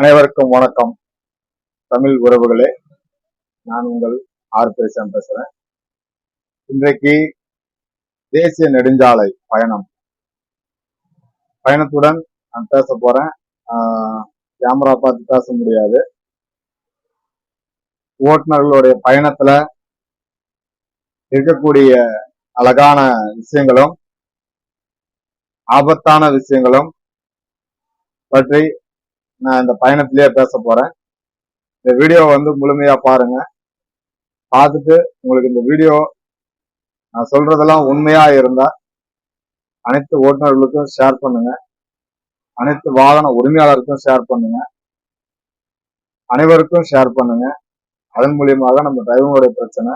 அனைவருக்கும் வணக்கம். தமிழ் உறவுகளே நான் உங்கள் ஆர். பேசன் பேசுறேன். இன்றைக்கு தேசிய நெடுஞ்சாலை பயணம். பயணத்துடன் நான் பேச போறேன். ஆஹ் கேமரா பார்த்து பேச முடியாது. ஓட்டுநர்களுடைய பயணத்துல இருக்கக்கூடிய அழகான விஷயங்களும் ஆபத்தான விஷயங்களும் பற்றி நான் இந்த பயணத்திலேயே பேச போறேன். இந்த வீடியோ வந்து முழுமையா பாருங்க. பார்த்துட்டு உங்களுக்கு இந்த வீடியோ நான் சொல்றதெல்லாம் உண்மையா இருந்தா அனைத்து ஓட்டுநர்களுக்கும் ஷேர் பண்ணுங்க. அனைத்து வாகன உரிமையாளருக்கும் ஷேர் பண்ணுங்க. அனைவருக்கும் ஷேர் பண்ணுங்க. அதன் மூலியமாக நம்ம டிரைவருடைய பிரச்சனை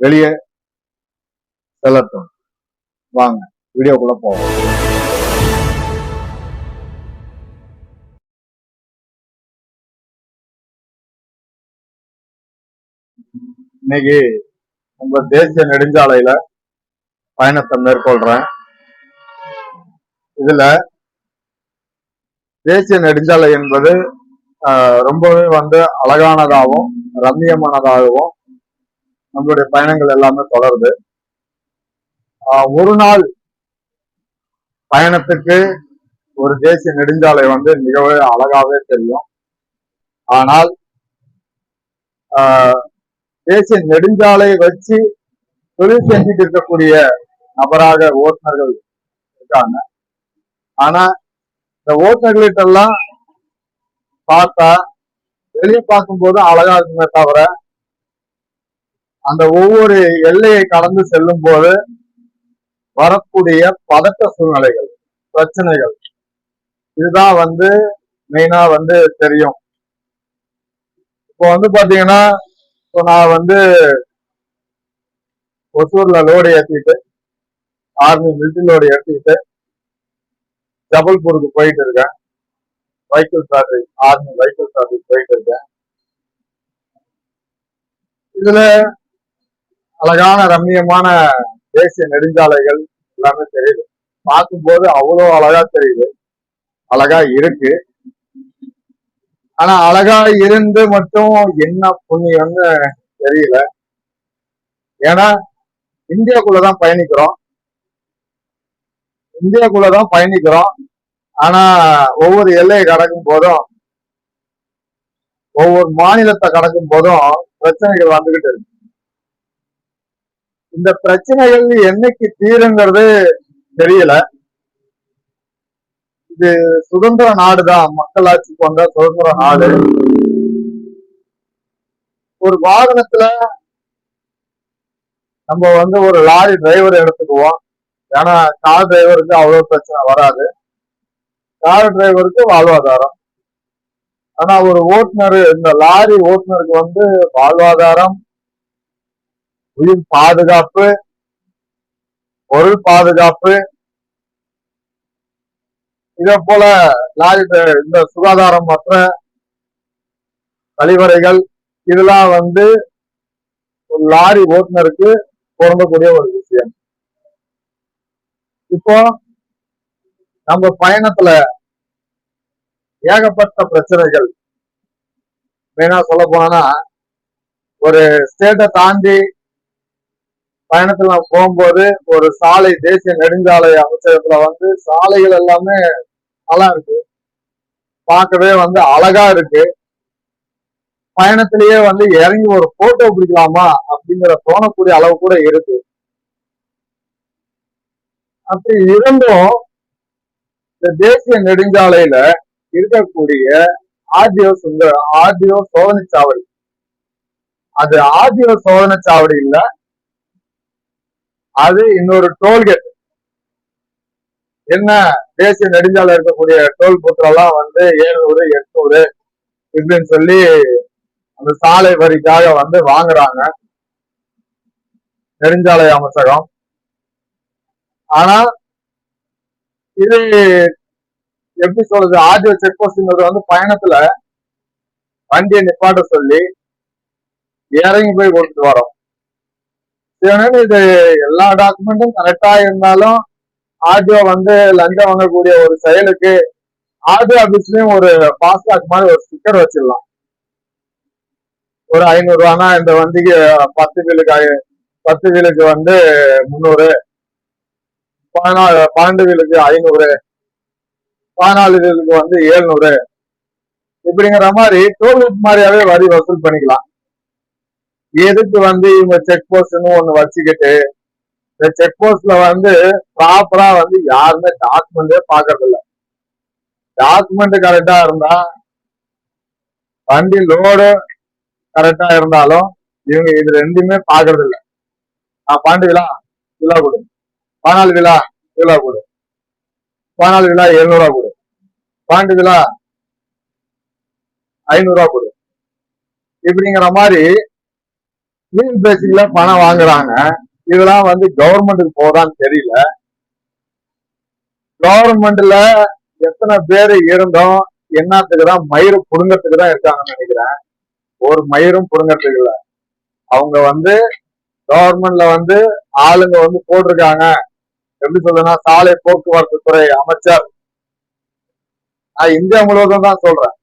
வெளியே செல்லட்டும். வாங்க வீடியோக்குள்ள போவோம். இன்னைக்கு நம்ம தேசிய நெடுஞ்சாலையில பயணத்தை மேற்கொள்றேன். இதுல தேசிய நெடுஞ்சாலை என்பது ஆஹ், ரொம்பவே வந்து அழகானதாகவும் ரம்மியமானதாகவும் நம்மளுடைய பயணங்கள் எல்லாமே தொடருது. ஆஹ், ஒரு நாள் பயணத்துக்கு ஒரு தேசிய நெடுஞ்சாலை வந்து மிகவே அழகாவே தெரியும். ஆனால் ஆஹ், தேசிய நெடுஞ்சாலையை வச்சு தொழில் செஞ்சுட்டு இருக்கக்கூடிய நபராக ஓட்டுநர்கள் இருக்காங்க. ஆனா இந்த ஓட்டுநர்கள்ட்ட எல்லாம் பார்த்தா வெளியே பார்க்கும்போது அழகா இருக்குமே தவிர அந்த ஒவ்வொரு எல்லையை கடந்து செல்லும் போது வரக்கூடிய பதட்ட சூழ்நிலைகள் பிரச்சனைகள் இதுதான் வந்து மெயினா வந்து தெரியும். இப்போ வந்து பாத்தீங்கன்னா இப்போ நான் வந்து ஒசூர்ல லோடு ஏற்றிட்டு ஆர்மி மிலிட்டரி லோடு ஏற்றிட்டு ஜபல்பூருக்கு போயிட்டு இருக்கேன். Vehicle service army vehicle service போயிட்டு இருக்கேன். இதுல அழகான ரம்மியமான தேசிய நெடுஞ்சாலைகள் எல்லாமே தெரியுது. பார்க்கும்போது அவ்வளோ அழகா தெரியுது. அழகா இருக்கு. ஆனா அழகா இருந்து மட்டும் என்ன புண்ணியம்னு தெரியல. ஏன்னா இந்தியாக்குள்ளதான் பயணிக்கிறோம். இந்தியாக்குள்ளதான் பயணிக்கிறோம். ஆனா ஒவ்வொரு எல்லையை கடக்கும் போதும் ஒவ்வொரு மாநிலத்தை கடக்கும் போதும் பிரச்சனைகள் வந்துகிட்டு இருக்கு. இந்த பிரச்சனைகள் என்னைக்கு தீருங்கிறது தெரியல. இது சுதந்திர நாடுதான். மக்களாட்சி கொண்ட சுதந்திர நாடு. ஒரு வாகனத்துல நம்ம வந்து ஒரு லாரி டிரைவர் எடுத்துக்குவோம். ஏன்னா கார் டிரைவருக்கு அவ்வளவு பிரச்சனை வராது. கார் டிரைவருக்கு வாழ்வாதாரம். ஆனா ஒரு ஓட்டுநர் இந்த லாரி ஓட்டுநருக்கு வந்து வாழ்வாதாரம் உயிர் பாதுகாப்பு பொருள் பாதுகாப்பு இதே போல லாரி இந்த சுகாதாரம் மற்ற கழிவறைகள் இதெல்லாம் வந்து ஒரு லாரி ஓட்டுநருக்கு பொருந்தக்கூடிய ஒரு விஷயம். இப்போ நம்ம பயணத்துல ஏகப்பட்ட பிரச்சனைகள். மெயினா சொல்ல போனா ஒரு ஸ்டேட்டை தாண்டி பயணத்துல போகும்போது ஒரு சாலை தேசிய நெடுஞ்சாலை அமைச்சகத்துல வந்து சாலைகள் எல்லாமே நல்லா இருக்கு. பார்க்கவே வந்து அழகா இருக்கு. பயணத்திலேயே வந்து இறங்கி ஒரு போட்டோ பிடிக்கலாமா அப்படிங்கிற தோணக்கூடிய அளவு கூட இருக்கு. அப்படி இருந்தும் இந்த தேசிய நெடுஞ்சாலையில இருக்கக்கூடிய ஆர்டிஓ சுந்த ஆர்டிஓ சோதனை சாவடி அது ஆர்டிஓ சோதனை சாவடி இல்ல அது இன்னொரு டோல்கேட். என்ன தேசிய நெடுஞ்சாலை இருக்கக்கூடிய டோல் பூத்துலாம் வந்து ஏழுநூறு எட்நூறு இப்படின்னு சொல்லி அந்த சாலை வரிக்காக வந்து வாங்குறாங்க. நெடுஞ்சாலை அமைச்சகம். ஆனா இது எப்படி சொல்றது ஆர்டிஓ செக் போஸ்ட்ங்கிறது வந்து பயணத்துல வண்டியை நிப்பாட்ட சொல்லி இறங்கி போய் கொடுத்துட்டு வரோம். ஏன்னா இது எல்லா டாக்குமெண்ட்டும் கரெக்டா இருந்தாலும் ஆர்டிஓ வந்து லஞ்சம் வாங்கக்கூடிய ஒரு செயலுக்கு ஆர்டிஓ ஆபீஸ்லயும் ஒரு பாஸ்டாக் மாதிரி ஒரு ஸ்டிக்கர் வச்சிடலாம். ஒரு ஐநூறு ரூபானா இந்த வண்டிக்கு பத்து வீலுக்கு பத்து வீலுக்கு வந்து முந்நூறு பதினாலு பன்னெண்டு வீலுக்கு ஐநூறு பதினாலு வீலுக்கு வந்து ஏழ்நூறு இப்படிங்கிற மாதிரி டோல்கேட் மாதிரியாவே வரி வசூல் பண்ணிக்கலாம். எதுக்கு வந்து இவங்க செக் போஸ்ட்னு ஒண்ணு வச்சுக்கிட்டு இந்த செக் போஸ்ட்ல வந்து ப்ராப்பரா வந்து யாருமே டாக்குமெண்டே பாக்குறது இல்ல டாக்குமெண்ட் கரெக்டா இருந்தா வண்டி லோடு கரெக்டா இருந்தாலும் இவங்க இது ரெண்டுமே பாக்குறது இல்ல நான் பன்னெண்டு விழா விழா கொடு. பானால் விழா விழா கொடு. பதினாலு விழா எழுநூறு ரூபா கொடு. பன்னெண்டு விழா ஐநூறு ரூபா கொடு. இப்படிங்கிற மாதிரி மீன் பேசிக்கல பணம் வாங்குறாங்க. இதெல்லாம் வந்து கவர்மெண்ட்டுக்கு போதான்னு தெரியல. கவர்மெண்ட்ல எத்தனை பேர் இருந்தோம்? என்னத்துக்கு தான் மயிறு புடுங்கறதுக்கு தான் இருக்காங்கன்னு நினைக்கிறேன். ஒரு மயிரும் புடுங்கறதுக்கு இல்ல. அவங்க வந்து கவர்மெண்ட்ல வந்து ஆளுங்க வந்து போட்டிருக்காங்க. எப்படி சொல்றேன்னா சாலை போக்குவரத்து துறை அமைச்சர். நான் இந்தியா முழுவதும் தான் சொல்றேன்.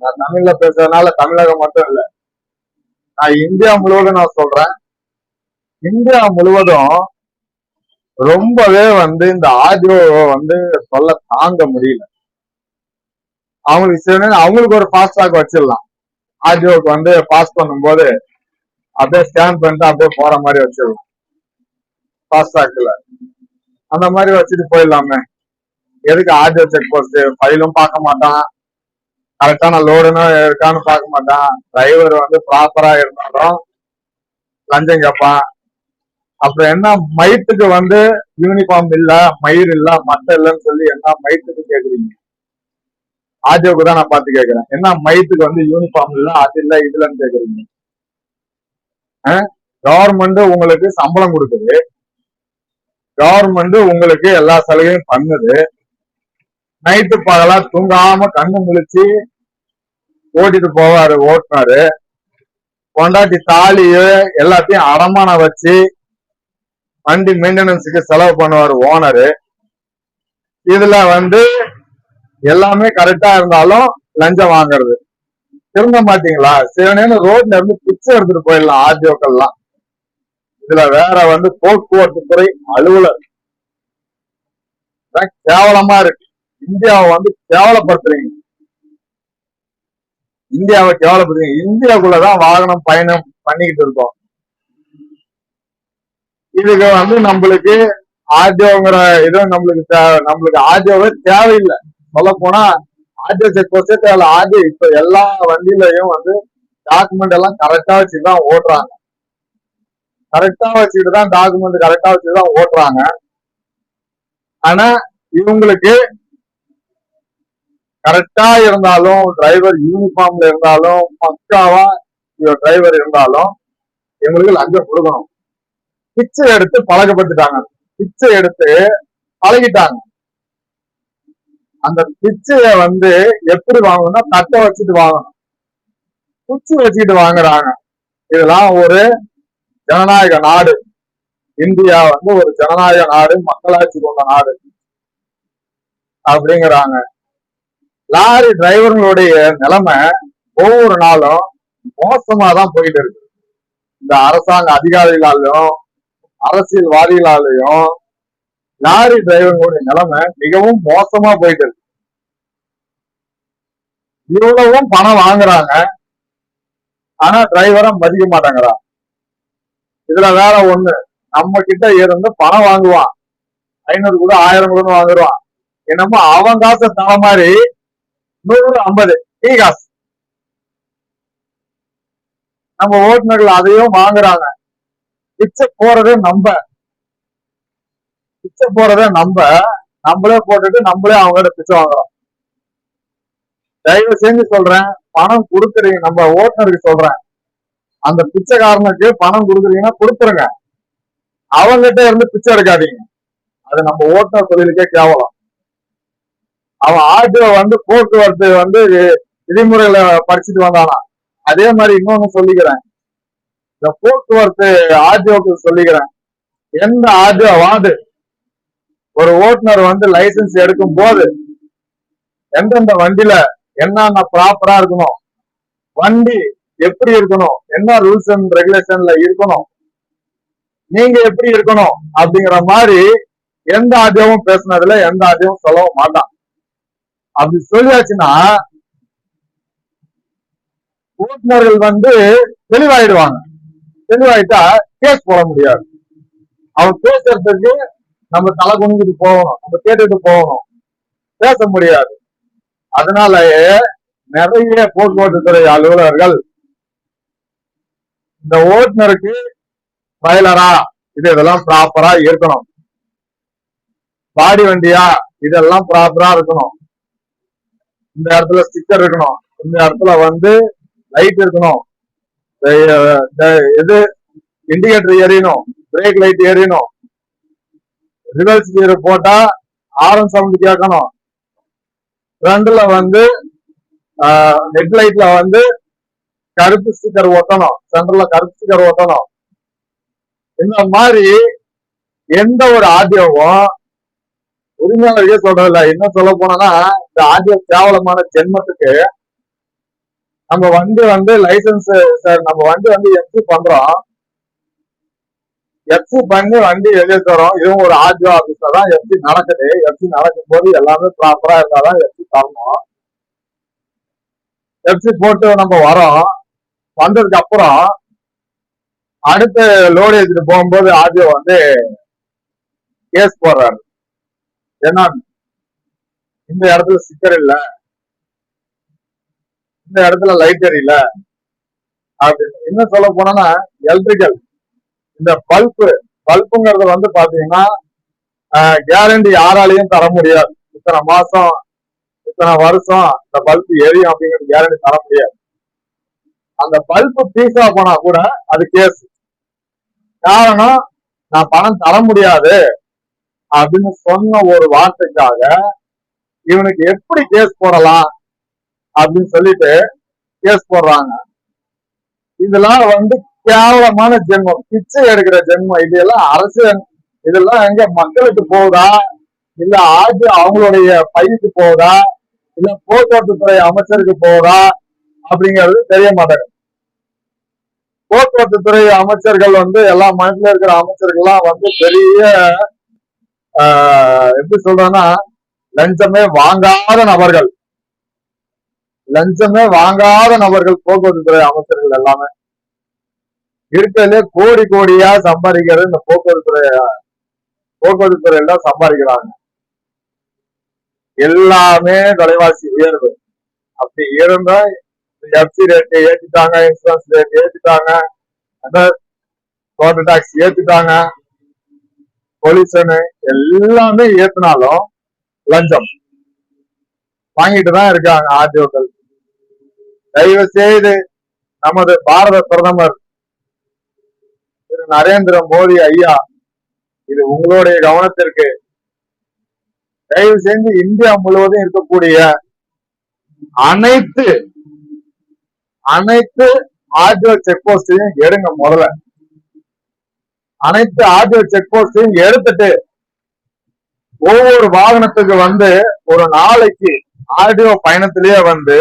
நான் தமிழ்ல பேசுறதுனால தமிழகம் மட்டும் இல்லை. நான் இந்தியா முழுவதும் நான் சொல்றேன். இந்தியா முழுவதும் ரொம்பவே வந்து இந்த ஆடியோ வந்து சொல்ல தாங்க முடியல. அவங்களுக்கு சரி அவங்களுக்கு ஒரு ஃபாஸ்டாக் வச்சிடலாம். ஆடியோக்கு வந்து பாஸ் பண்ணும்போது அப்படியே ஸ்கேன் பண்ணிட்டு அப்படியே போற மாதிரி வச்சிடலாம். ஃபாஸ்டாக்ல அந்த மாதிரி வச்சுட்டு போயிடலாமே. எதுக்கு ஆடியோ செக் போஸ்ட் ஃபைலும் பார்க்க மாட்டான். கரெக்டான லோடுன்னு இருக்கான்னு பார்க்க மாட்டான். டிரைவர் வந்து ப்ராப்பரா இருந்தாலும் லஞ்சம் கேட்பான் அப்புறம் என்ன மயித்துக்கு வந்து யூனிஃபார்ம் இல்ல மயிர் இல்ல மட்டை இல்லைன்னு சொல்லி என்ன மயித்துக்கு கேக்குறீங்க? ஆஜோக்கு தான் நான் பார்த்து கேட்கிறேன் என்ன மயித்துக்கு வந்து யூனிஃபார்ம் இல்ல அது இல்ல இதுலன்னு கேக்குறீங்க? கவர்மெண்ட் உங்களுக்கு சம்பளம் கொடுக்குது. கவர்மெண்ட் உங்களுக்கு எல்லா சலுகையும் பண்ணுது. நைட்டு பகலா தூங்காம கண்ணு முழிச்சு ஓட்டிட்டு போவாரு ஓட்டுனாரு. கொண்டாட்டி தாலியு எல்லாத்தையும் அடமானம் வச்சு வண்டி மெயின்டெனன்ஸுக்கு செலவு பண்ணுவார் ஓனரு இதுல வந்து எல்லாமே கரெக்டா இருந்தாலும் லஞ்சம் வாங்குறது. திரும்ப மாட்டீங்களா? சிவனேன்னு ரோட்ல இருந்து பிச்சை எடுத்துட்டு போயிடலாம் ஆர்டிஓக்கள்லாம். இதுல வேற வந்து போக்குவரத்து துறை அலுவலர். கேவலமா இருக்கு. இந்தியாவை வந்து கேவலப்படுத்துறீங்க. இந்தியாவை கேவலப்படுத்துறீங்க. இந்தியாவுக்குள்ளதான் வாகனம் பயணம் பண்ணிக்கிட்டு இருக்கோம். இதுக்கு வந்து நம்மளுக்கு ஆர்டிஓங்கிற இது நம்மளுக்கு தேவை நம்மளுக்கு ஆர்டிஓவே தேவையில்லை. சொல்ல போனா ஆர்டிஓ செக் போஸ்டே தேவையில்ல. ஆர்டிஓ இப்ப எல்லா வண்டியிலையும் வந்து டாக்குமெண்ட் எல்லாம் கரெக்டா வச்சுதான் ஓட்டுறாங்க. கரெக்டா வச்சுட்டு தான் டாக்குமெண்ட் கரெக்டா வச்சுட்டு தான் ஓட்டுறாங்க. ஆனா இவங்களுக்கு கரெக்டா இருந்தாலும் டிரைவர் யூனிஃபார்ம்ல இருந்தாலும் பக்காவா டிரைவர் இருந்தாலும் எங்களுக்கு லஞ்சம் கொடுக்கணும். பிச்சை எடுத்து பழகப்பட்டுட்டாங்க பிச்சை எடுத்து பழகிட்டாங்க. அந்த பிச்சைய வந்து எப்படி வாங்கணும்னா தட்டை வச்சுட்டு வாங்கணும். குச்சி வச்சுக்கிட்டு வாங்குறாங்க. இதெல்லாம் ஒரு ஜனநாயக நாடு. இந்தியா வந்து ஒரு ஜனநாயக நாடு மக்களாட்சி கொண்ட நாடு. அப்படிங்கிறாங்க. லாரி டிரைவர்களுடைய நிலைமை ஒவ்வொரு நாளும் மோசமா தான் போயிட்டு இருக்கு. இந்த அரசாங்க அதிகாரிகளாலையும் அரசியல்வாதிகளாலையும் லாரி டிரைவர்களுடைய நிலைமை மிகவும் மோசமா போயிட்டு இருக்கு. இவ்வளவும் பணம் வாங்குறாங்க. ஆனா டிரைவரை மதிக்க மாட்டாங்கறா இதுல வேற ஒண்ணு நம்ம கிட்ட இருந்து பணம் வாங்குவான். ஐநூறு கூட ஆயிரம் கூட வாங்குவான். என்னமோ அவன் காசை தர மாதிரி நூறு ஐம்பது. டீ காசு நம்ம ஓட்டுநர்கள் அதையும் வாங்குறாங்க. பிச்சை போறதே நம்ப. பிச்சை போறதே நம்ப. நம்மளே போட்டுட்டு நம்மளே அவங்ககிட்ட பிச்சை வாங்குறோம். தயவு செஞ்சு சொல்றேன் பணம் கொடுக்குறீங்க நம்ம ஓட்டுநருக்கு சொல்றேன். அந்த பிச்சைக்காரனுக்கு பணம் கொடுக்குறீங்கன்னா கொடுத்துருங்க. அவங்ககிட்ட இருந்து பிச்சை எடுக்காதீங்க. அது நம்ம ஓட்டுநர் தொழிலுக்கே கேவலம். அவன் ஆட்டோ வந்து போக்குவரத்து வந்து விதிமுறைகளை படிச்சுட்டு வந்தானா? அதே மாதிரி இன்னொன்னு சொல்லிக்கிறேன். இந்த போக்குவரத்து ஆர்டிஓக்கு சொல்லிக்கிறேன். எந்த ஆர்டிஓ வாது ஒரு ஓட்டுநர் வந்து லைசன்ஸ் எடுக்கும் போது எந்தெந்த வண்டியில என்னென்ன ப்ராப்பரா இருக்கணும்? வண்டி எப்படி இருக்கணும்? என்ன ரூல்ஸ் அண்ட் ரெகுலேஷன்ல இருக்கணும்? நீங்க எப்படி இருக்கணும்? அப்படிங்கிற மாதிரி எந்த ஆடியோவும் பேசுனதுல எந்த ஆடியோவும் சொல்லவும் மாட்டான். அப்படி சொல்லியாச்சுன்னா ஓட்டுநர்கள் வந்து தெளிவாயிடுவாங்க. தெளிவாயிட்டா கேஸ் போட முடியாது. அவன் பேசுறதுக்கு நம்ம தலை குனிஞ்சிட்டு போகணும் நம்ம கேட்டுட்டு போகணும். பேச முடியாது. அதனாலயே நிறைய போக்குவரத்து துறை அலுவலர்கள் இந்த ஓட்டுநருக்கு ட்ரைலரா இது இதெல்லாம் ப்ராப்பரா இருக்கணும். பாடி வண்டியா இதெல்லாம் ப்ராப்பரா இருக்கணும். இந்த இடத்துல ஸ்டிக்கர் இருக்கணும். இந்த இடத்துல வந்து லைட் இருக்கணும். எது? இது இண்டிகேட்டர் எரியணும் பிரேக் லைட் எரியணும் ரிவர்ஸ் கியர் போட்டா ஆரன் சவுண்ட் கேட்கணும். ஃப்ரண்ட்ல வந்து ஹெட் லைட்ல வந்து கருப்பு ஸ்டிக்கர் ஒட்டணும். சென்டர்ல கருப்பு ஸ்டிக்கர் ஒட்டணும். இந்த மாதிரி எந்த ஒரு ஆடியோவும் உரிமையாளர்களே சொல்றதில்ல என்ன சொல்ல போனா இந்த ஆடியோ கேவலமான ஜென்மத்துக்கு நம்ம வண்டி வந்து லைசன்ஸ் சார் நம்ம வண்டி வந்து எஃப்சி பண்றோம். எஃப்சி பண்ணி வண்டி வெளியே தரோம் இதுவும் ஒரு ஆர்டிஓ ஆபீஸ்ல தான் எஃப்சி நடக்குது. எஃப்சி நடக்கும் போது எல்லாமே ப்ராப்பரா இருந்தாதான் எஃப்சி தரணும். எஃப்சி போட்டு நம்ம வரோம் வந்ததுக்கு அப்புறம் அடுத்த லோடு ஏற்றிட்டு போகும்போது ஆர்டிஓ வந்து கேஸ் போடுறாரு. ஏன்னா இந்த இடத்துல ஸ்டிக்கர் இல்ல. இந்த இடத்துல லைட் எரியல அப்படின்னு இன்னும் சொல்ல போனோம்னா எலக்ட்ரிக்கல் இந்த பல்பு பல்புங்கிறது வந்து பாத்தீங்கன்னா கேரண்டி யாராலையும் தர முடியாது. இத்தனை மாசம் இத்தனை வருஷம் இந்த பல்பு எரியும் அப்படிங்கிறது கேரண்டி தர முடியாது. அந்த பல்பு பீஸா போனா கூட அது கேஸ் காரணம் நான் பணம் தர முடியாது. அப்படின்னு சொன்ன ஒரு வார்த்தைக்காக இவனுக்கு எப்படி கேஸ் போடலாம் அப்படின்னு சொல்லிட்டு கேஸ் போடுறாங்க. இதெல்லாம் வந்து கேவலமான ஜென்மம். பிச்சை எடுக்கிற ஜென்மம். இதெல்லாம் அரசியல். இதெல்லாம் எங்க மக்களுக்கு போகுதா? இல்ல ஆட்சி அவங்களுடைய பைக்கு போகுதா? இல்ல போக்குவரத்துத்துறை அமைச்சருக்கு போகுதா? அப்படிங்கிறது தெரிய மாட்டேங்குது. போக்குவரத்துத்துறை அமைச்சர்கள் வந்து எல்லா மனசுல இருக்கிற அமைச்சர்கள்லாம் வந்து பெரிய எப்படி சொல்றேன்னா லஞ்சமே வாங்காத நபர்கள். லஞ்சமே வாங்காத நபர்கள் போக்குவரத்து துறை அமைச்சர்கள் எல்லாமே. இருக்கிறதுல கோடி கோடியா சம்பாதிக்கிறது இந்த போக்குவரத்து துறை போக்குவரத்து துறையில தான் சம்பாதிக்கிறாங்க. எல்லாமே விலைவாசி உயர்வு. அப்படி இருந்த எஃப்சி ரேட் ஏத்திட்டாங்க இன்சூரன்ஸ் ரேட் ஏத்திட்டாங்க டோட்டல் டாக்ஸ் ஏத்திட்டாங்க. பொல்யூஷனு எல்லாமே ஏத்தினாலும் லஞ்சம். வாங்கிட்டு தான் இருக்காங்க ஆர்டிஓக்கள். தயவு செய்து நமது பாரத பிரதமர் திரு நரேந்திர மோடி ஐயா இது உங்களுடைய கவனத்திற்கு. தயவு செய்து இந்தியா முழுவதும் இருக்கக்கூடிய அனைத்து அனைத்து ஆர்டிஓ செக் போஸ்டையும் எடுங்க முதல்ல. அனைத்து ஆர்டிஓ செக் போஸ்டையும் எடுத்துட்டு ஒவ்வொரு வாகனத்துக்கு வந்து ஒரு நாளைக்கு ஆர்டிஓ பயணத்திலேயே வந்து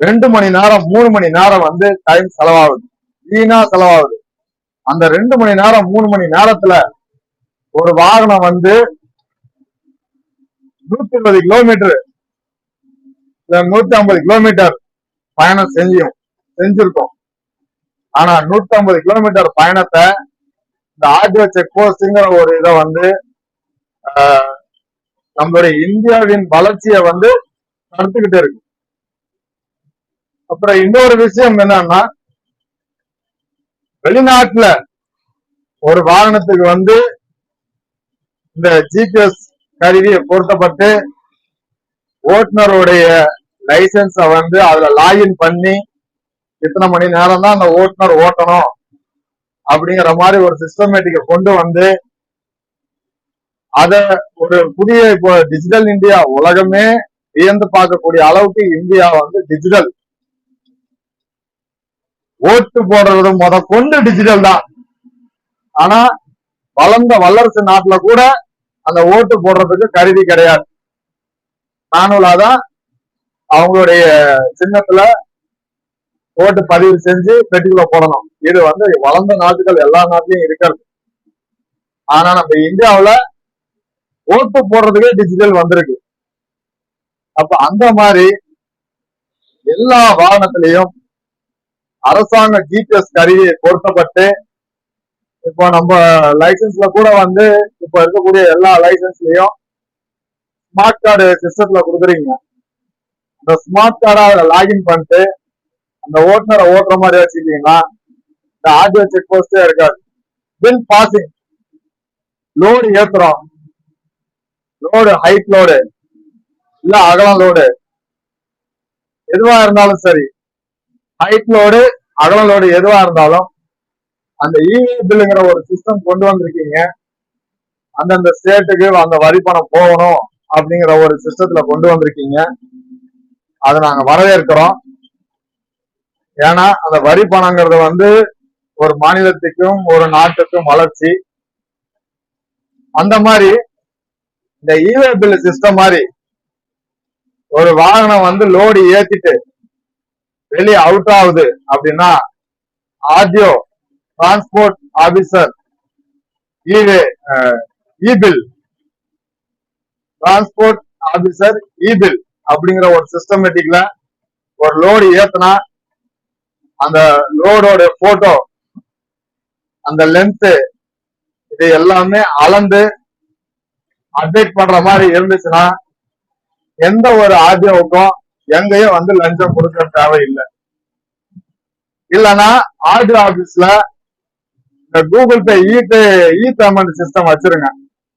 ரெண்டு மணி நேரம் மூணு மணி நேரம் வந்து டைம் செலவாகுது. வீணா செலவாகுது. அந்த ரெண்டு மணி நேரம் மூணு மணி நேரத்துல ஒரு வாகனம் வந்து நூத்தி இருபது கிலோமீட்டர் இல்ல நூத்தி ஐம்பது கிலோமீட்டர் பயணம் செஞ்சியும் செஞ்சிருக்கோம். ஆனா நூத்தி ஐம்பது கிலோமீட்டர் பயணத்தை இந்த ஆர்டிஓ செக் போஸ்ட்ங்கிற ஒரு இதை வந்து ஆஹ், நம்மளுடைய இந்தியாவின் வளர்ச்சியை வந்து நடத்துக்கிட்டு இருக்கு. அப்புறம் இன்னொரு விஷயம் என்னன்னா வெளிநாட்டுல ஒரு வாகனத்துக்கு வந்து இந்த ஜிபிஎஸ் கருவியை பொருத்தப்பட்டு ஓட்டுநருடைய லைசன்ஸை வந்து அதுல லாகின் பண்ணி இத்தனை மணி நேரம் தான் அந்த ஓட்டுநர் ஓட்டணும். அப்படிங்கிற மாதிரி ஒரு சிஸ்டமேட்டிக்க கொண்டு வந்து அத ஒரு புதிய இப்போ டிஜிட்டல் இந்தியா உலகமே வியந்து பார்க்கக்கூடிய அளவுக்கு இந்தியா வந்து டிஜிட்டல் ஓட்டு போடுறது முத கொண்டு டிஜிட்டல் தான். ஆனா வளர்ந்த வல்லரசு நாட்டுல கூட அந்த ஓட்டு போடுறதுக்கு கருவி கிடையாது. நானுலாதான் அவங்களுடைய சின்னத்துல ஓட்டு பதிவு செஞ்சு பெட்டிக்குள்ள போடணும். இது வந்து வளர்ந்த நாட்டுகள் எல்லா நாட்டிலையும் இருக்கிறது. ஆனா நம்ம இந்தியாவில ஓட்டு போடுறதுக்கே டிஜிட்டல் வந்திருக்கு. அப்ப அந்த மாதிரி எல்லா வாகனத்திலையும் அரசாங்க ஜிபிஎஸ் கருவி பொருத்தப்பட்டு இப்போ நம்ம லைசன்ஸ்ல கூட வந்து இப்ப இருக்கக்கூடிய எல்லா லைசன்ஸ்லயும் ஸ்மார்ட் கார்டு சிஸ்டத்துல கொடுக்குறீங்க. அந்த ஸ்மார்ட் கார்டை அதில் லாகின் பண்ணிட்டு அந்த ஓட்டுநரை ஓட்டுற மாதிரி வச்சுக்கிட்டீங்கன்னா இந்த ஆர்டிஓ செக் போஸ்டே இருக்காது. பில் பாசிங் லோடு ஏத்துறோம். லோடு ஹைட் லோடு இல்ல அகலம் லோடு எதுவா இருந்தாலும் சரி. ஹைட் லோடு அகலம் லோடு எதுவா இருந்தாலும் அந்த இவே பில்லுங்கிற ஒரு சிஸ்டம் கொண்டு வந்திருக்கீங்க. அந்தந்த ஸ்டேட்டுக்கு அந்த வரி பணம் போகணும் அப்படிங்கிற ஒரு சிஸ்டத்துல கொண்டு வந்திருக்கீங்க. அதை நாங்க வரவேற்கிறோம். ஏன்னா அந்த வரி பணங்கிறது வந்து ஒரு மாநிலத்துக்கும் ஒரு நாட்டுக்கும் வளர்ச்சி. அந்த மாதிரி இந்த இவே பில் சிஸ்டம் மாதிரி ஒரு வாகனம் வந்து லோடு ஏத்திட்டு வெளியே அவுட் ஆகுது அப்படின்னா ஆர்டிஓ டிரான்ஸ்போர்ட் ஆபீசர் இவே இபில் டிரான்ஸ்போர்ட் ஆபீசர் இபில் அப்படிங்கிற ஒரு சிஸ்டமேட்டிக்ல ஒரு லோடு ஏத்துனா அந்த லோடோட போட்டோ அந்த லென்த் இது எல்லாமே அளந்து அப்டேட் பண்ற மாதிரி இருந்துச்சுன்னா எந்த ஒரு ஆர்டிஓக்கும் எங்கேயும் வந்து லஞ்சம் கொடுக்க தேவையில்லை. இல்லைன்னா ஆர்டிஓ ஆபீஸ்ல இந்த Google Pay e e payment system வச்சிருங்க.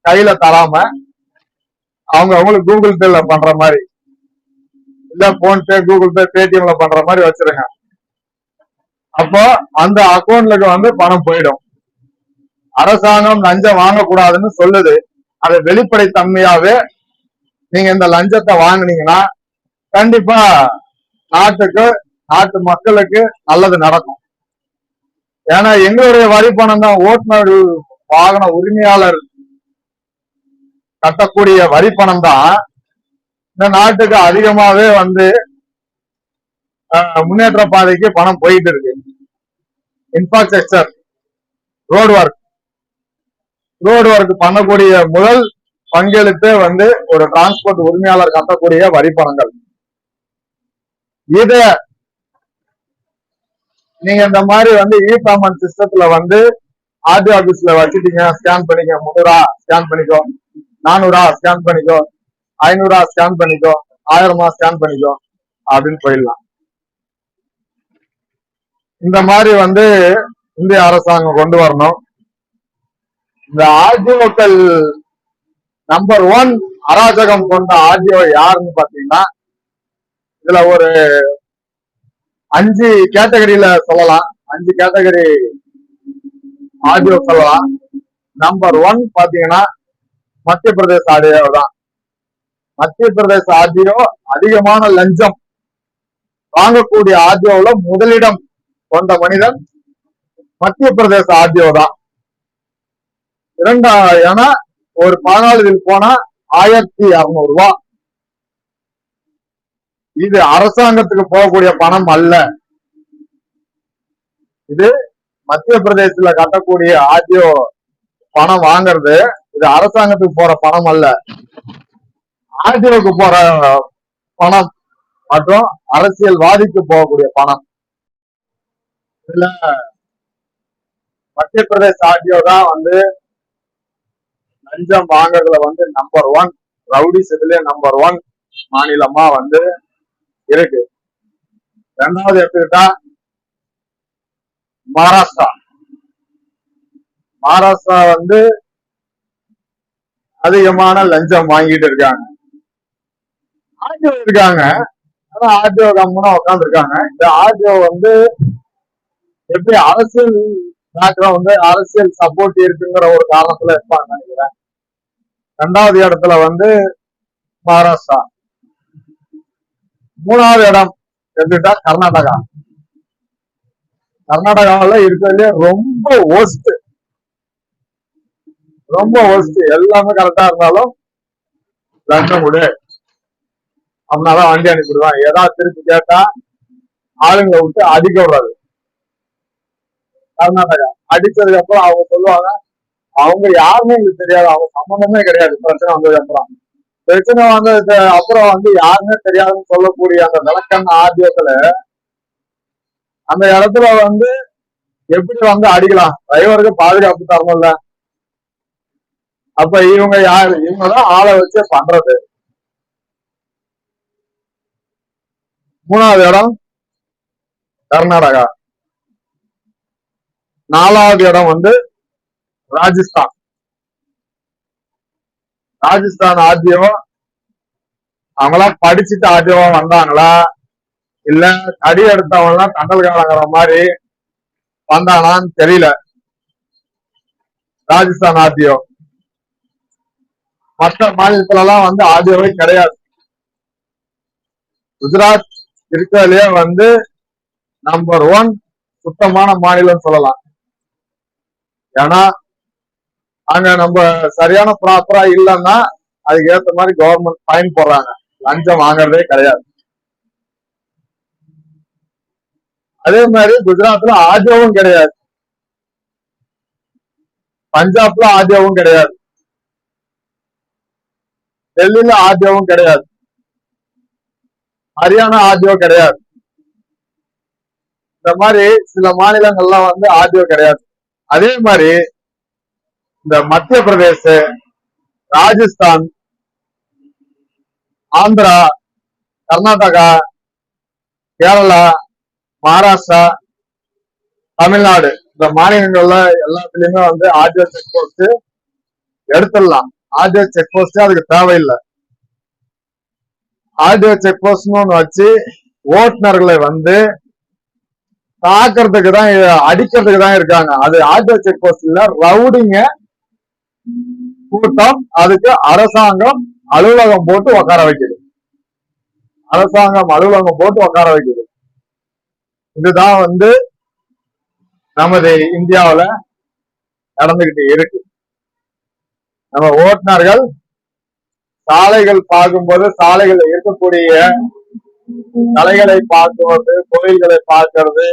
கையில தராம அவங்க அவங்களுக்கு கூகுள் பேல பண்ற மாதிரி இல்ல போன்பே கூகுள் பே பேடிஎம்ல பண்ற மாதிரி வச்சிருங்க. அப்போ அந்த அக்கௌண்ட்ல வந்து பணம் போயிடும். அரசாங்கம் லஞ்சம் வாங்கக்கூடாதுன்னு சொல்லுது. அது வெளிப்படை தன்மையாவே நீங்க இந்த லஞ்சத்தை வாங்குனீங்கன்னா கண்டிப்பா நாட்டுக்கு நாட்டு மக்களுக்கு நல்லது நடக்கும். ஏன்னா எங்களுடைய வரி பணம் தான் ஓட்டுநர் வாகன உரிமையாளர் கட்டக்கூடிய வரி பணம் தான். இந்த நாட்டுக்கு அதிகமாவே வந்து முன்னேற்ற பாதைக்கு பணம் போயிட்டு இருக்கு. Infrastructure road work road work பண்ணக்கூடிய முதல் பங்கெடுத்து வந்து ஒரு டிரான்ஸ்போர்ட் உரிமையாளர் கட்டக்கூடிய வரி பணங்கள் இத நீங்க இந்த மாதிரி வந்து இ பேமெண்ட் சிஸ்டத்துல வந்து ஆர்டி ஆபீஸ்ல வச்சுட்டீங்க ஸ்கேன் பண்ணிக்க முந்நூறா ஸ்கேன் பண்ணிக்கோ நானூறா ஸ்கேன் பண்ணிக்கோ ஐநூறா ஸ்கேன் பண்ணிக்கோ ஆயிரமா ஸ்கேன் பண்ணிக்கோ அப்படின்னு போயிடலாம். இந்த மாதிரி வந்து இந்திய அரசாங்கம் கொண்டு வரணும். இந்த ஆர்டிஓக்கள் நம்பர் ஒன் அராஜகம் கொண்ட ஆர்டிஓ யாருன்னு பாத்தீங்கன்னா இதுல ஒரு அஞ்சு கேட்டகரியில சொல்லலாம். அஞ்சு கேட்டகரி ஆடியோ சொல்லலாம். நம்பர் ஒன் பாத்தீங்கன்னா மத்திய பிரதேச ஆடியோ தான். மத்திய பிரதேச ஆடியோ அதிகமான லஞ்சம் வாங்கக்கூடிய ஆடியோவுல முதலிடம் கொண்ட மனிதன் மத்திய பிரதேச ஆர்டிஓ தான். இரண்டாயிரம் ஏன்னா ஒரு பதினாலுவில் போனா ஆயிரத்தி அறுநூறு ரூபாய் இது அரசாங்கத்துக்கு போகக்கூடிய பணம் அல்ல. இது மத்திய பிரதேசத்துல கட்டக்கூடிய ஆர்டிஓ பணம் வாங்குறது இது அரசாங்கத்துக்கு போற பணம் அல்ல. ஆர்டிஓக்கு போற பணம் மற்றும் அரசியல்வாதிக்கு போகக்கூடிய பணம். இதுல மத்திய பிரதேச ஆர்டிஓ தான் வந்து லஞ்சம் வாங்குறதுல வந்து நம்பர் ஒன் ரவுடிஸ் இதுல நம்பர் ஒன் மாநிலமா வந்து இருக்கு. ரெண்டாவது எடுத்துக்கிட்டா மகாராஷ்டிரா. மகாராஷ்டிரா வந்து அதிகமான லஞ்சம் வாங்கிட்டு இருக்காங்க. ஆர்டிஓ இருக்காங்க. ஆனா ஆர்டிஓ கம்முனா உட்கார்ந்து இருக்காங்க இந்த ஆர்டிஓ வந்து எப்படி அரசியல் பேக்ரவுண்ட் அரசியல் சப்போர்ட் இருக்குங்கிற ஒரு காரணத்துல இருப்பாங்க நினைக்கிறேன். ரெண்டாவது இடத்துல வந்து மகாராஷ்டிரா. மூணாவது இடம் எடுத்துட்டா கர்நாடகா. கர்நாடகாவில இருக்கிறதுலே ரொம்ப ஒஸ்ட் ரொம்ப ஒஸ்ட் எல்லாமே கரெக்டா இருந்தாலும் லஞ்சம் கொடு. அப்படின்னாதான் வண்டி அனுப்பிடுவான். ஏதாவது திருப்பி கேட்டா ஆளுங்களை விட்டு அடிக்க விடாது. கர்நாடகா அடிச்சதுக்கு அப்புறம் அவங்க சொல்லுவாங்க அவங்க யாருமே எங்களுக்கு தெரியாது. அவங்க சம்பந்தமே கிடையாது. பிரச்சனை வந்ததுக்கு அப்புறம். பிரச்சனை வந்ததுக்கு அப்புறம் வந்து யாருமே தெரியாதுன்னு சொல்லக்கூடிய அந்த விளக்கண்ண ஆதியத்துல அந்த இடத்துல வந்து எப்படி வந்து அடிக்கலாம்? டிரைவருக்கு பாதுகாப்பு தரணும்ல. அப்ப இவங்க யாரு? இவங்கதான் ஆளை வச்சே பண்றது. மூணாவது இடம் கர்நாடகா. நாலாவது இடம் வந்து ராஜஸ்தான். ராஜஸ்தான் ஆர்டிஓ அவங்களா படிச்சுட்டு ஆர்டிஓ வந்தாங்களா? இல்ல அடி எடுத்தவங்கலாம் தண்டல் காலங்கிற மாதிரி வந்தானான்னு தெரியல. ராஜஸ்தான் ஆர்டிஓ மற்ற மாநிலத்துல எல்லாம் வந்து ஆர்டிஓவே கிடையாது. குஜராத் இருக்கிறதுலயே வந்து நம்பர் ஒன் சுத்தமான மாநிலம் சொல்லலாம். ஏன்னா அங்க நம்ம சரியான ப்ராப்பரா இல்லைன்னா அதுக்கு ஏத்த மாதிரி கவர்மெண்ட் ஃபைன் போடுறாங்க. லஞ்சம் வாங்குறதே கிடையாது. அதே மாதிரி குஜராத்ல ஆஜாவும் கிடையாது. பஞ்சாப்ல ஆஜாவும் கிடையாது. டெல்லியில ஆஜாவும் கிடையாது. ஹரியானா ஆஜியோ கிடையாது. இந்த மாதிரி சில மாநிலங்கள்லாம் வந்து ஆஜியோ கிடையாது. அதே மாதிரி இந்த மத்திய பிரதேச ராஜஸ்தான் ஆந்திரா கர்நாடகா கேரளா மகாராஷ்டிரா தமிழ்நாடு இந்த மாநிலங்கள்ல எல்லாத்துலயுமே வந்து ஆர்டிஓ செக் போஸ்ட் எடுத்துடலாம். ஆர்டிஓ செக் போஸ்ட் அதுக்கு தேவையில்லை. ஆர்டிஓ செக் போஸ்ட்னு ஒண்ணு வச்சு ஓட்டுநர்களை வந்து தாக்குறதுக்கு தான் அடிக்கிறதுக்கு தான் இருக்காங்க. அது ஆர்டிஓ செக் போஸ்ட்ல ரவுடிங்க கூட்டம் அதுக்கு அரசாங்கம் அலுவலகம் போட்டு உட்கார வைக்குது. அரசாங்கம் அலுவலகம் போட்டு உட்கார வைக்குது. இதுதான் வந்து நமது இந்தியாவில நடந்துகிட்டு இருக்கு. நம்ம ஓட்டுநர்கள் சாலைகள் பார்க்கும்போது சாலைகள் இருக்கக்கூடிய கலைகளை பார்க்குவது கோயில்களை பார்க்கறது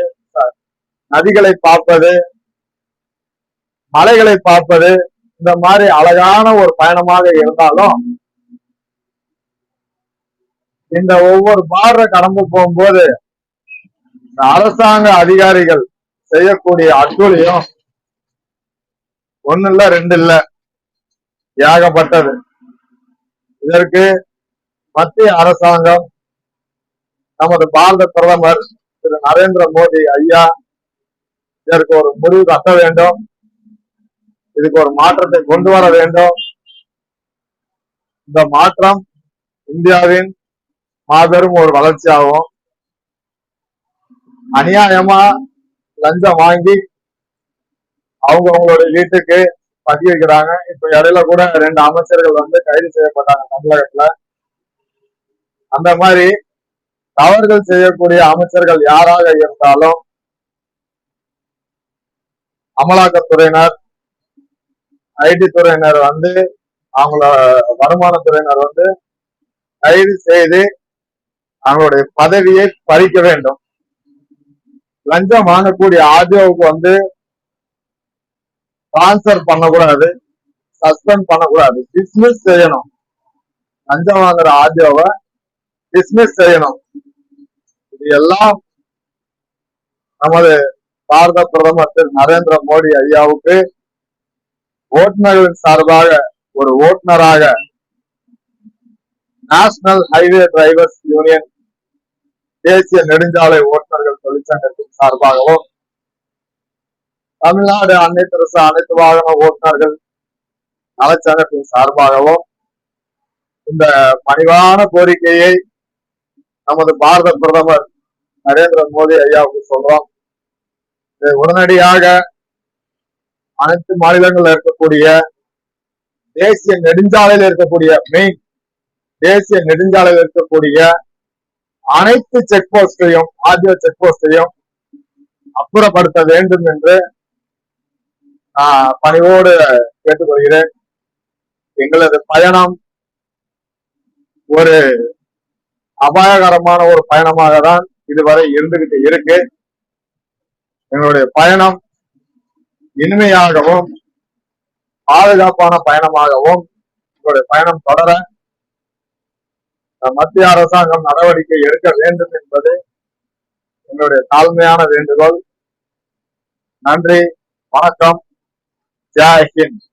நதிகளை பார்ப்பது மலைகளை பார்ப்பது இந்த மாதிரி அழகான ஒரு பயணமாக இருந்தாலும் இந்த ஒவ்வொரு பார்டரை கடந்து போகும்போது அரசாங்க அதிகாரிகள் செய்யக்கூடிய அட்டூழியம் ஒண்ணு இல்ல ரெண்டு இல்ல ஏகப்பட்டது. இதற்கு மத்திய அரசாங்கம் நமது பாரத பிரதமர் திரு நரேந்திர மோடி ஐயா இதற்கு ஒரு முடிவு கட்ட வேண்டும். இதுக்கு ஒரு மாற்றத்தை கொண்டு வர வேண்டும். இந்த மாற்றம் இந்தியாவின் மாபெரும் ஒரு வளர்ச்சியாகும். அநியாயமா லஞ்சம் வாங்கி அவங்க அவங்களுடைய வீட்டுக்கு பதி வைக்கிறாங்க. இப்ப இடையில கூட ரெண்டு அமைச்சர்கள் வந்து கைது செய்யப்பட்டாங்க தமிழகத்துல. அந்த மாதிரி தவறுகள் செய்யக்கூடிய அமைச்சர்கள் யாராக இருந்தாலும் அமலாக்கத்துறையினர் ஐடி துறையினர் வந்து அவங்கள வருமானத்துறையினர் வந்து கைது செய்து அவங்களுடைய பதவியை பறிக்க வேண்டும். லஞ்சம் வாங்கக்கூடிய ஆடியோவுக்கு வந்து டிரான்ஸ்பர் பண்ணக்கூடாது சஸ்பெண்ட் பண்ணக்கூடாது. டிஸ்மிஸ் செய்யணும். லஞ்சம் வாங்குற ஆடியோவை டிஸ்மிஸ் செய்யணும். இது எல்லாம் நமது பாரத பிரதமர் திரு நரேந்திர மோடி ஐயாவுக்கு ஓட்டுநர்களின் சார்பாக ஒரு ஓட்டுநராக நேஷனல் ஹைவே டிரைவர்ஸ் யூனியன் தேசிய நெடுஞ்சாலை ஓட்டுநர்கள் தொழிற்சங்கத்தின் சார்பாகவும் தமிழ்நாடு அனைத்து அனைத்து வாகன ஓட்டுநர்கள் நலச்சங்கத்தின் சார்பாகவும் இந்த பணிவான கோரிக்கையை நமது பாரத பிரதமர் நரேந்திர மோடி ஐயாவுக்கு சொல்றோம். உடனடியாக அனைத்து மாநிலங்களில் இருக்கக்கூடிய தேசிய நெடுஞ்சாலையில் இருக்கக்கூடிய மெயின் தேசிய நெடுஞ்சாலையில் இருக்கக்கூடிய அனைத்து செக் போஸ்டையும் ஆர்டிஓ செக் போஸ்டையும் அப்புறப்படுத்த வேண்டும் என்று பணிவோடு கேட்டுக்கொள்கிறேன். எங்களது பயணம் ஒரு அபாயகரமான ஒரு பயணமாக தான் இதுவரை இருந்துகிட்டு இருக்கு. எங்களுடைய பயணம் இனிமையாகவும் பாதுகாப்பான பயணமாகவும் எங்களுடைய பயணம் தொடர மத்திய அரசாங்கம் நடவடிக்கை எடுக்க வேண்டும் என்பது எங்களுடைய தாழ்மையான வேண்டுகோள். நன்றி வணக்கம். ஜெய் ஹிந்த்.